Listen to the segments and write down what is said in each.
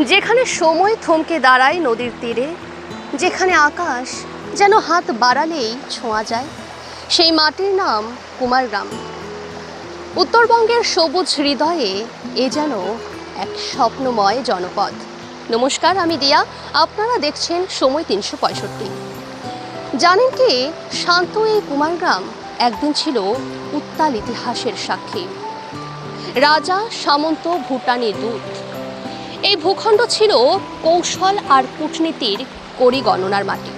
যেখানে সময় থমকে দাঁড়ায় নদীর তীরে, যেখানে আকাশ যেন হাত বাড়ালেই ছোঁয়া যায়, সেই মাটির নাম কুমারগ্রাম। উত্তরবঙ্গের সবুজ হৃদয়ে এ যেন এক স্বপ্নময় জনপদ। নমস্কার, আমি দিয়া। আপনারা দেখছেন সময় তিনশো পঁয়ষট্টি। জানেন কি, শান্ত এই কুমারগ্রাম একদিন ছিল উত্তাল ইতিহাসের সাক্ষী। রাজা সামন্ত ভুটানি দূত। এই ভূখণ্ড ছিল কৌশল আর কূটনীতির করি গণনার মাটি।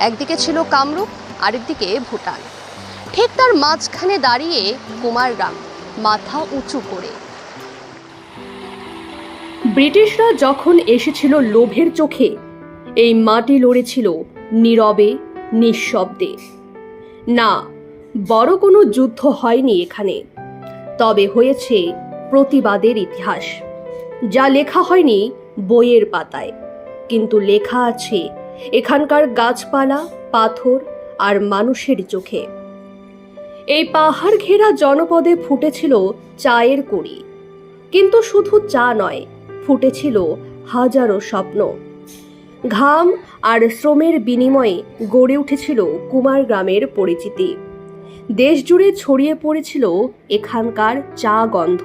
একদিকে ছিল কামরূপ, আরেকদিকে ভুটান। ঠিক তার মাঝখানে দাঁড়িয়ে কুমারগ্রাম মাথা উঁচু করে। ব্রিটিশরা যখন এসেছিল লোভের চোখে, এই মাটি লড়েছিল নীরবে, নিঃশব্দে। না, বড় কোনো যুদ্ধ হয়নি এখানে, তবে হয়েছে প্রতিবাদের ইতিহাস। যা লেখা হয়নি বইয়ের পাতায়। কিন্তু লেখা আছে এখানকার গাছপালা, পাথর আর মানুষের চোখে। এই পাহাড় ঘেরা জনপদে ফুটেছিল চায়ের কুড়ি। কিন্তু শুধু চা নয়, ফুটেছিল হাজারো স্বপ্ন। ঘাম আর শ্রমের বিনিময়ে গড়ে উঠেছিল কুমার গ্রামের পরিচিতি। দেশ জুড়ে ছড়িয়ে পড়েছিল এখানকার চা গন্ধ।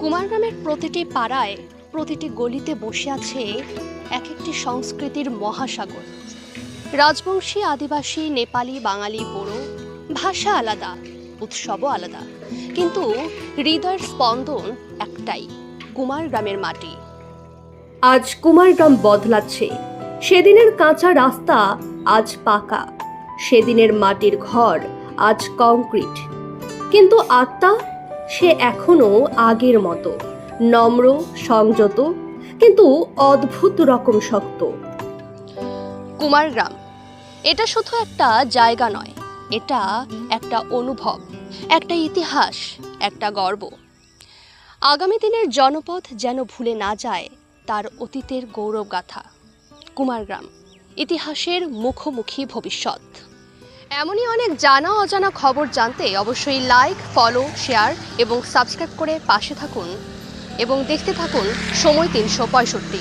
কুমারগ্রামের প্রতিটি পাড়ায়, প্রতিটি গলিতে বসে আছে এক একটি সংস্কৃতির মহাসাগর। রাজবংশী, আদিবাসী, নেপালি, বাঙালি, বড়ো, ভাষা আলাদা, উৎসবও আলাদা। কিন্তু হৃদয়ের স্পন্দন একটাই কুমারগ্রামের মাটি। আজ কুমারগ্রাম বদলাচ্ছে। সেদিনের কাঁচা রাস্তা আজ পাকা। সেদিনের মাটির ঘর আজ কংক্রিট। কিন্তু আত্মা সে এখনও আগের মতো, নম্র, সংযত, কিন্তু অদ্ভুত রকম শক্ত। কুমারগ্রাম এটা শুধু একটা জায়গা নয়, এটা একটা অনুভব, একটা ইতিহাস, একটা গর্ব। আগামী দিনের জনপদ যেন ভুলে না যায় তার অতীতের গৌরব গাথা কুমারগ্রাম ইতিহাসের মুখোমুখি ভবিষ্যৎ। এমনই অনেক জানা অজানা খবর জানতে অবশ্যই লাইক ফলো শেয়ার এবং সাবস্ক্রাইব করে পাশে থাকুন এবং দেখতে থাকুন সময় তিনশো পঁয়ষট্টি।